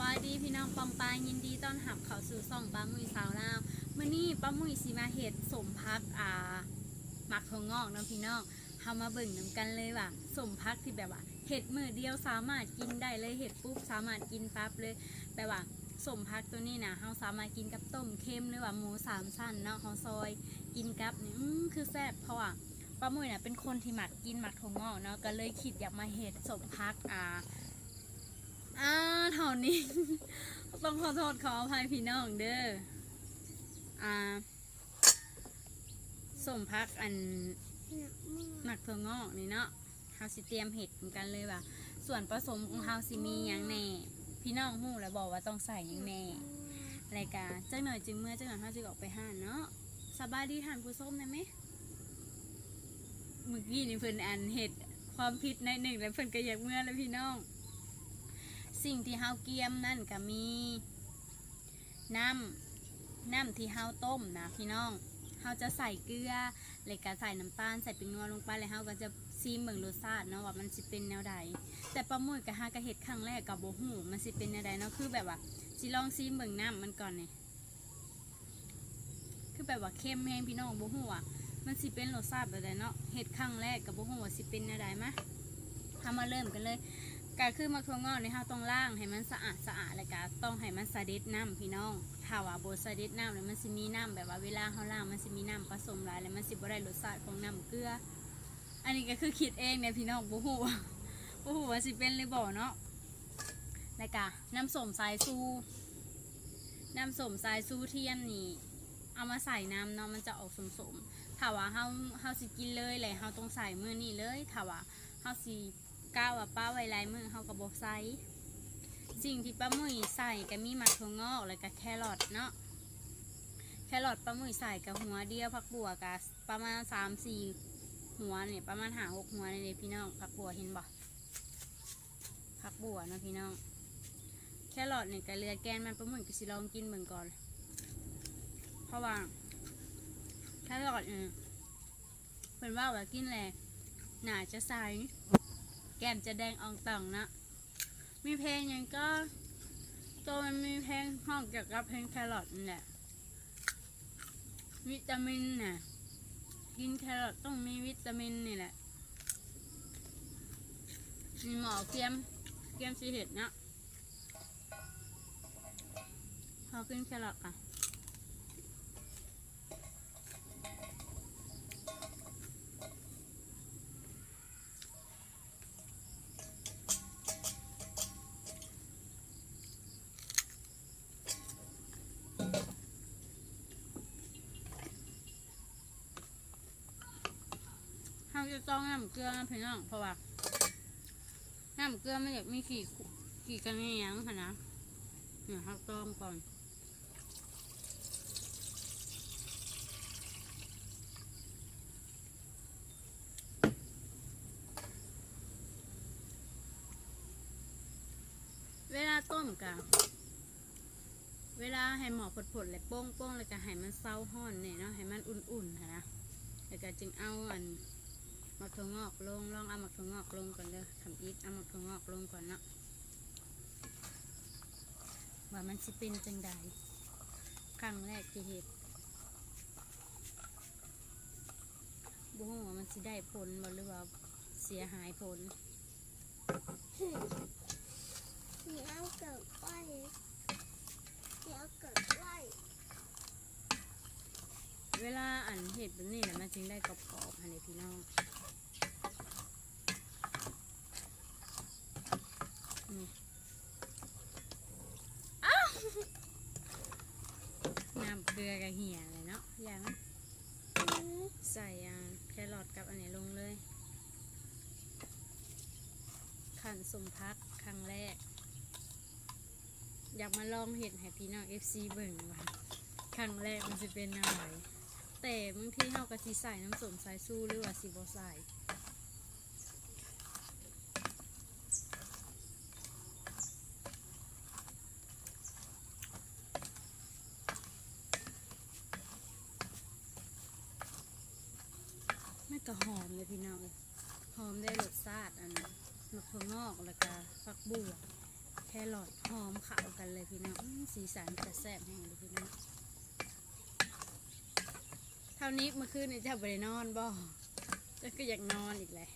บายดีพี่น้องปองปายยินดีต้อนรับเข้าสู่ซ่องป้ามุยสาวลาวมื้อนี้ป้ามุยสิมาเฮ็ดสมพักอ่าหมักถั่วงอกเนาะพี่น้องเฮามาเบิ่งนํกันเลยว่าสมพักที่แบบว่าเฮ็ดมื้อเดียวสามารถกินได้เลยเฮ็ดปุ๊บสามารถกินปั๊บเลยแบบว่าสมพักตัวนี้นะเฮาสามารถกินกับต้มเค็มหรือว่าหมูสามชั้นเนาะเฮาซอยกินกับนี่อื้อคือแซ่บเพราะว่าป้ามุยน่ะเป็นคนที่หมักกินหมักถั่วงอกเนาะก็เลยคิดอยากมาเฮ็ดสมพักอ่า อ่าเท่านี้ ต้องขอโทษขออภัยพี่น้องเด้ออ่าสมพักอันหมักถั่วงอกนี่เนาะเฮาสิเตรียมเห็ดเหมือนกันเลยว่าส่วนผสมของเฮาสิมีหยังแน่พี่น้องฮู้แล้วบอกว่าต้องใส่หยังแน่รายการจักหน่อยจึงเมื่อจักหน่อยเฮาจึงออกไปห้านเนาะสบายดีท่านผู้ชมได้ไหมเมื่อกี้นี่เพิ่นอันเห็ดความผิดในหนึ่งแล้วเพิ่นก็อยากเมื่อแล้วพี่น้อง สิ่งที่เฮาเกียมนั่นก็มี น้ำน้ำที่เฮาต้มนะพี่น้องเฮาจะใส่เกลือแล้วก็ใส่น้ำตาลใส่ปิงนัวลงไปแล้วเฮาก็จะซีมเบิ่งรสชาติเนาะว่ามันสิเป็นแนวใด แต่ปลาหมึกกับฮากะเฮ็ดครั้งแรกกับโบหูมันสิเป็นแนวใดเนาะคือแบบว่าสิลองซีมเบิ่งน้ำมันก่อนเนี่ยคือแบบว่าเค็มแห้งพี่น้องโบหูอะมันสิเป็นรสชาติแบบใดเนาะเฮ็ดครั้งแรกกับโบหูว่าสิเป็นแนวใดมะทำมาเริ่มกันเลย ก็คือมะทั่วงอกนี่ค่ะต้องล้างให้มันสะอาดสะอาดแล้วก็ต้องให้มันสะเด็ดน้ำพี่น้องถ้าว่าโบสะเด็ดน้ำแล้วมันสิมีน้ำแบบว่าเวลาเขาล้างมันสิมีน้ำผสมหลายแล้วมันสิบ่ได้รสชาติของน้ำเกลือ อันนี้ก็คือคิดเองเนี่ยพี่น้องบ่ฮู้ว่าบ่ฮู้ว่าสิเป็นหรือบ่เนาะแล้วก็น้ำส้มสายซูน้ำส้มสายซูเทียมนี่เอามาใส่น้ำเนาะมันจะออกสมๆถ้าว่าเฮาเฮาสิกินเลยแหละเฮาต้องใส่มื้อนี้เลยถ้าว่าเฮาสิ ก้าวว่าป้าไว้ลายมือเขากับบกไซสิ่งที่ป้ามุยใส่ก็มีหมักถั่วงอกแล้วก็แครอทเนาะแครอทป้ามุยใส่กับหัวเดียวผักบัวกับประมาณสามสี่หัวเนี่ยประมาณหาหกหัวในเลยพี่น้องผักบัวเห็นบ่ผักบัวเนาะพี่น้อง แครอทเนี่ยกับเรือแกนมันป้ามุยก็สิลองกินเบิ่งก่อน เพราะว่าแครอทเนี่ยเพิ่นว่าว่ากินแหละหนาจะใส่ แก้มจะแดงอองต่องนะมีเพลงยังก็ตัวมันมีเพลงห้องเกี่ยวกับเพลงแครอทนี่แหละวิตามินน่ะกินแครอทต้องมีวิตามินนี่แหละมีหมอเกียมเกียมสีเห็ดนะพอกินแครอทอะ จะต้องน้ำเกลือนะพี่น้องเพราะว่าน้ำเกลือมันอยากมีขี่ขี่กันเงี้ยงค่ะนะเนี่ยครับต้มก่อนเวลาต้มกะเวลาให้หมอกผดๆเลยโป้งๆเลยก็ให้มันเศร้าห้อนเนี่ยเนาะให้มันอุ่นๆค่ะนะแล้วก็จึงเอาอัน หมักถั่วงอกลงลองเอาหมักถั่วงอกลงก่อนเด้อทำอีทเอาหมักถั่วงอกลงก่อนเนาะว่ามันสิเป็นจังใดครั้งแรกที่เห็ดบุ้งว่ามันสิได้ผลหรือว่าเสียหายผลเดี๋ยวเกิดไหเดี๋ยวเกิดไหเวลาอันเห็ดแบบนี้นะมันจึงได้กรอบๆภายในพี่น้อง ลือกับเหี่ยเลยเนาะอย่าง，ใส่อ่าแครอทกับอันนี้ลงเลยขันสมพักครั้งแรก อยากมาลองเห็ดให้พี่น้อง FC เบิ่งว่าครั้งแรกมันจะเป็นอะไรแต่บางทีเราก็สิใส่น้ำส้มสายสู้หรือว่าสิบ่ใส่ ก็หอมเลยพี่น้องหอมได้รสชาติอันมะเขืองอกแล้วก็ฟักบัวแครอทหอมเข้ากันเลยพี่น้องสีสันจะแซ่บแห้งเลยพี่น้องเท่านี้เมื่อคืนนี่เจะไปนอนบ่จะก็อยากนอนอีกเลย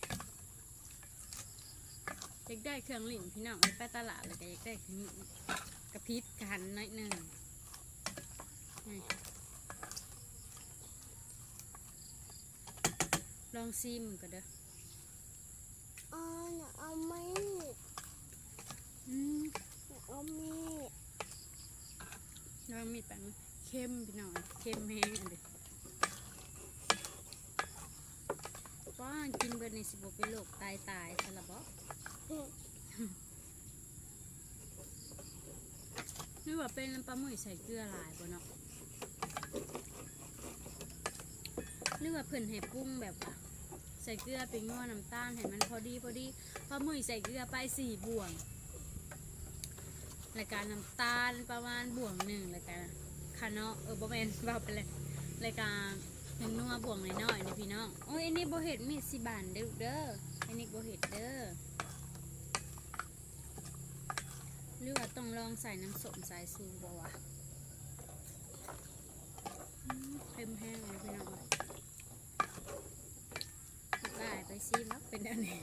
อยากได้เครื่องหลิ่นพี่น้องไปตลาดเลยก็อยากได้เครื่องหลินกระพริบกันน้อยหนึ่ง ลองซิมก็เด้ออ๋อเอามีดอืมเอามีดลองมีดปังเข้มพี่น้องเข้มแห้งอันเด้อว่ากินเบิดในสิบเป็นโรคตายตายซะละบ่หรือว่าเป็นน้ำปลาหมึกใส่เกลือหลายบ่เนาะ หรือว่าเพิ่นให้ปรุงแบบว่าใส่เกลือเป็นง้อน้ำตาลให้มันพอดีพอดีปลาหมึกใส่เกลือไปสี่บ่วงรายการน้ำตาลประมาณบ่วงหนึ่งรายการคาเนาะเออบ่แมนว่าไปเลยรายการหนึ่งนัวบ่วงน้อยๆนี่พี่น้องโอ้ยอันนี้บ่เห็ดมีสิบานเด้อเด้ออันนี้บ่เห็ดเด้อหรือว่าต้องลองใส่น้ำส้มสายซูบ่วะเค็มแห้งเลยพี่น้องได้ไป ซีมแล้วเป็นอันนี้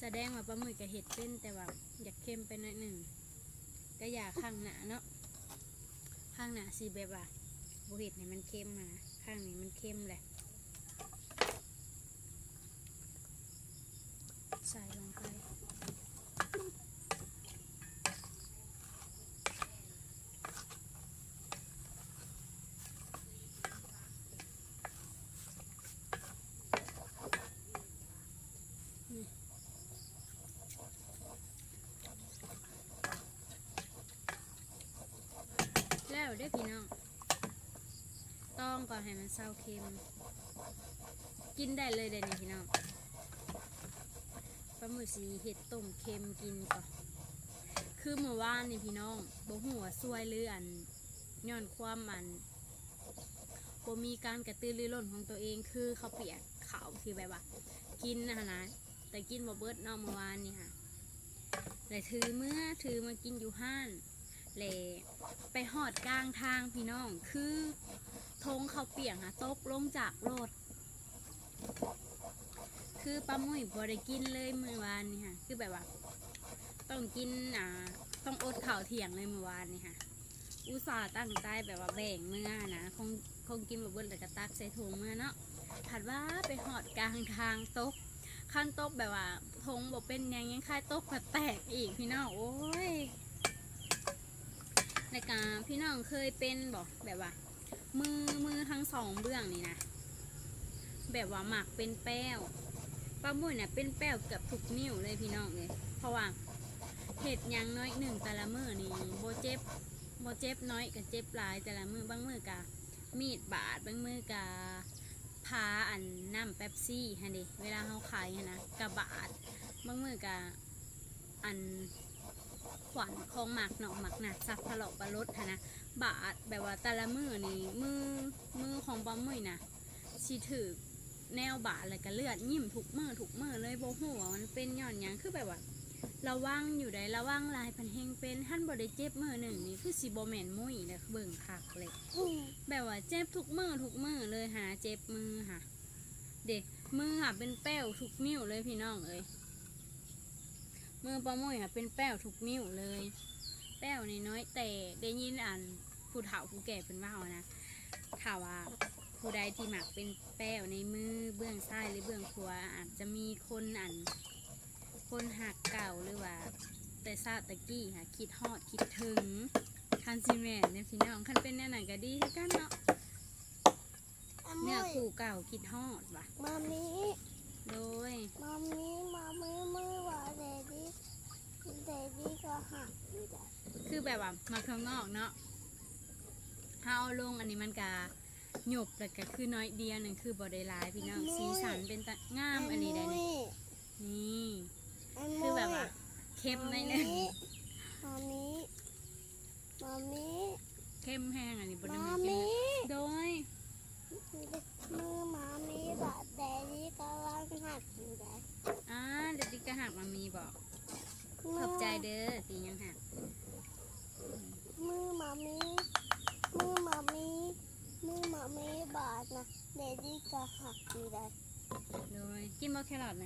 แสดงว่าปลาหมึกกับเห็ดเป็นแต่ว่าอยากเค็มไปหน่อยหนึ่งก็อยากข้างหนาเนาะข้างหนาสีแบบว่าบุเห็ดเนี่ยมันเค็มมานะข้างนี้มันเค็มแหละใส่ลงไปนี่ แล้วเด้อพี่น้อง ต้องก่อนให้มันเศร้าเค็ม กินได้เลยเดี๋ยวนี้พี่น้องปลาหมึกสีเห็ดต้มเค็มกินก่อนคือเมื่อวานนี่พี่น้องบ่หัวซวยหรืออันย้อนความมันบ่มีการกระตือรือร้นของตัวเองคือเขาวเปียกเขาวที่แบบว่า กินนะนะแต่กินบ่เบิดเนอกเมื่อวานนี่ค่ะเลยถือเมื่อถือมากินอยู่ห้าน เลไปหอดกลางทางพี่น้อง คือธงเขาเปียกอะตกลงจากรถ คือป้าหมุ้ยบได้กินเลยเมื่อวานนี่ค่ะ คือแบบว่า ต้องกินอ่าต้องอดข่าวเที่ยงเลยเมื่อวานนี่ค่ะ อุตส่าห์ตั้งใจแบบว่าแบ่งเมื่อนะ คงคงกินแบบเบิ้ลแต่กระตักใส่ถุงเมื่อเนาะผัดว่าไปหอดกลางทางตกขั้นตกแบบว่าทงบอกเป็นยังยังค่ายตกผัดแตกอีกพี่น้องโอ้ย รายการพี่น้องเคยเป็นบอกแบบว่า มือมือทั้งสองเบื้องนี่นะแบบว่าหมักเป็นแป้วปลาหมุยเนี่ยเป็นแป้วเกือบทุกนิ้วเลยพี่น้องเลยเพราะว่าเห็ดยังน้อยหนึ่งแต่ละมือนี่โบเจ็บโบเจ็บน้อยกับเจ็บหลายแต่ละมือบางมือกะมีดบาดบางมือกะพาอันน้ำเป๊ปซี่ฮะดิเวลาเขาขายนะกะบาดบางมือกะอัน ขวัญของหมักเนาะหมักหนักซักพะเลาะปลารดนะบาดแบบว่าแต่ละมือนี่มือมือของป้ามุ้ยนะชีถือแนวบาดอะไรก็เลือดยิ่มทุกมือทุกมือเลยโบหัวามันเป็นหย่อนหยังคือแบบว่าระวังอยู่ใดระวังลายพันเฮงเป็นท่านบได้เจ็บมือหนึ่งนี่คือสีโบแมนมุ้ยนะเบิ่งคักเลย แบบว่าเจ็บทุกมือทุกมือเลยหาเจ็บมือค่ะ เด็กมือค่ะเป็นแป้วทุกนิ้วเลยพี่น้องเอ้ย มือป้ามุ้ยค่ะเป็นแป้วทุกนิ้วเลย แป้วนี่น้อยแต่ได้ยินอันผู้เฒ่าผู้แก่เป็นว่าเอานะถ้าว่าผู้ใดที่หมักเป็นแป้วในมือเบื้องซ้ายหรือเบื้องขวาอาจจะมีคนอันคนหักเก่าหรือว่า แต่ซาตะกี้ค่ะคิดฮอดคิดถึงคันซีแมนเนี่ยพี่น้องคันเป็นแน่ไหนก็ดีคือกันเนาะอาเนื้อมุยคู่เก่าคิดฮอดว่ะมามี โดย มามีมามีมือว่าเดดี้เดดี้ก็หักอยู่แต่คือแบบว่ามาข้างนอกเนาะถ้าเอาลงอันนี้มันกะหยบแต่ก็คือน้อยเดียวหนึ่งคือบอดหลายพี่น้องสีสันเป็นตะงามอันนี้ได้นี่นี่คือแบบว่าเข้มในอยหนึงมามีมามีเข้มแห้งอันนี้บ่ได้มาแม่นมีเข้มโดยมือ หักอยู่ไหนอ่าเด็กๆก็หักมามีบอกขอบใจเด้อตียังหักมือมามีมือมามีมือมามีบาดนะแดดี้ก็หักอยู่ไหนโดยกินบ่แครอทไห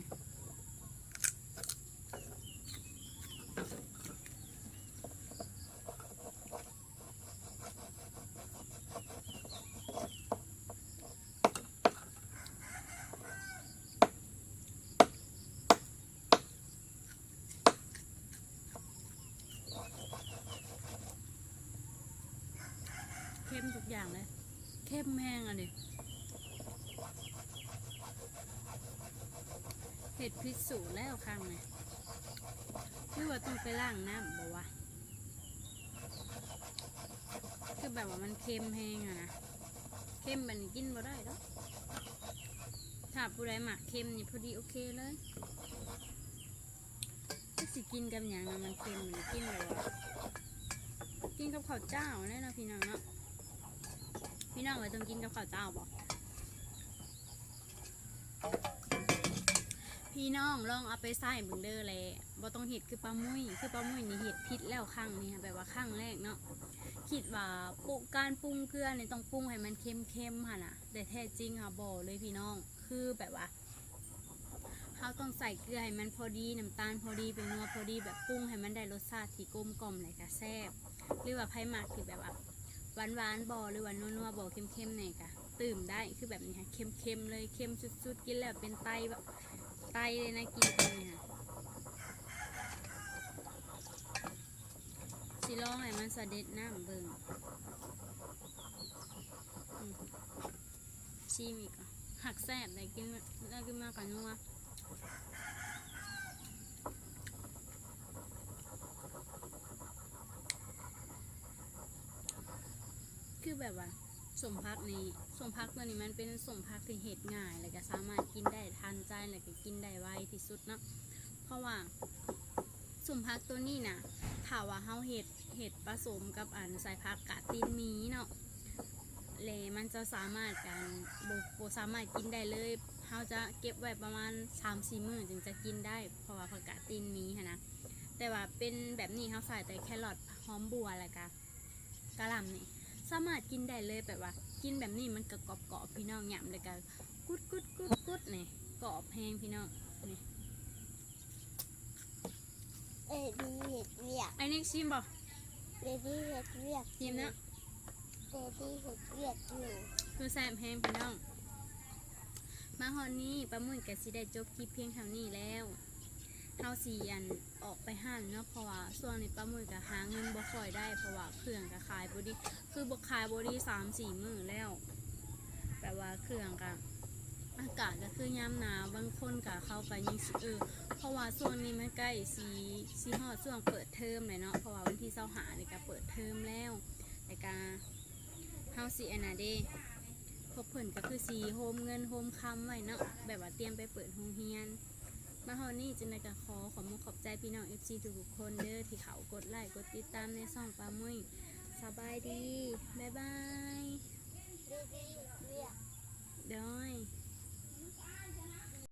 มเข้มทุกอย่างเลย เข้มแห้งอะดิเห็ดพิษสูแล้วครั้งเนี่ยคือว่าต้องไปล้างน้ำบอกว่าคือแบบว่ามันเค็มแห้งอะนะเค็มแบบนี้กินบ่ได้แล้วถ้าผู้ใดหมักเค็มนี่พอดีโอเคเลยก็สิกินกับอย่างนะมันเค็มนี่กินแบบว่ากินกับข้าวเจ้าแน่นะพี่น้องเนาะ น้องเลยต้องกินกับข้าวเจ้าบอกพี่น้องลองเอาไปใส่เบิ่งเด้อเลยบ่ต้องเห็ดคือปลามุ้ยคือปลามุ้ยนี่เห็ดพิษแล้วครั้งนี้ค่ะแบบว่าครั้งแรกเนาะคิดว่าปุการปรุงเกลือเนี่ยต้องปรุงให้มันเค็มๆค่ะนะแต่แท้จริงค่ะบ่เลยพี่น้องคือแบบว่าเราต้องใส่เกลือให้มันพอดีน้ำตาลพอดีเป็นนัวพอดีแบบปรุงให้มันได้รสชาติที่กลมกล่อมเลยค่ะแซ่บหรือว่าไผ่หมักที่แบบว่า หวานหวานบอหรือว่านัวนัวๆบอเข้มเข้มๆเนี่ยกะตื่มได้คือแบบนี้ค่ะเค็มเค็มๆเลยเค็มสุดๆกินแล้วเป็นไตแบบไตเลยนะกินไปเนี่ยค่ะสิลองให้มันสะเด็ดน้ำเบิ่งชิมอีกอะหักแซ่บได้กินได้กินมากกว่านัว แบบว่าสมพักนี้สมพักตัวนี้มันเป็นสมพักที่เห็ดง่าย แล้วก็สามารถกินได้ทันใจแล้วก็กินได้ไวที่สุดเนาะเพราะว่าสมพักตัวนี้นะถ้าว่าเฮาเห็ดเห็ดผสมกับอันใส่ผักกาดตีนมีเนาะเลยมันจะสามารถกันโบโบสามารถกินได้เลยเฮาจะเก็บไว้ประมาณ3-4มื้อจึงจะกินได้ เพราะว่าผักกาดตีนมีขนะแต่ว่าเป็นแบบนี้เฮาใส่แต่แครอทหอมบัวแล้วก็กะหล่ำนี่ สามารถกินได้เลยแบบว่า กินแบบนี้มันก็กรอบกรอบๆพี่น้องหยำเลยกันกุดกุดกุดกุดนี่กรอบแพงพี่น้องนี่เอ็ดดี้เห็ดเวียกไอ้นี่ชิมบ่เอ็ดดี้เห็ดเวียกชิมนะเอ็ดดี้เห็ดเวียกอยู่คือแซ่บแพงพี่น้องมาฮอนนี่ปลาหมึกกะสิได้จบคลิปเพียงเท่านี้แล้ว เฮาสีอันออกไปห้านเนาะเพราะว่าช่วงนี้ปลาหมึกกะหาเงินบ่ค่อยได้เพราะว่าเครื่องกะขายบ่ดีคือบ่ขายบ่ดีสามสี่มื้อแล้วแบบว่าเครื่องกะอากาศก็คือยามหนาวบางคนกะเข้าไปยังเออเพราะว่าช่วงนี้มันใกล้สีสีฮอดช่วงเปิดเทอมเลยเนาะเพราะว่าวันที่เสาหาในการเปิดเทอมแล้วในการเฮาสีอันนาเดพบเพิ่อนก็คือสีโฮมเงินโฮมคำไว้เนาะแบบว่าเตรียมไปเปิดโรงเรียน มาฮอดนี่จึงได้กะขอขอมุขขอบใจพี่น้อง FC ทุกๆคนเด้อที่เขากดไลค์กดติดตามในช่องปลามุ้ยสบายดี บ๊ายบายเอ็ดดี้เห็ดเวียกเด้อย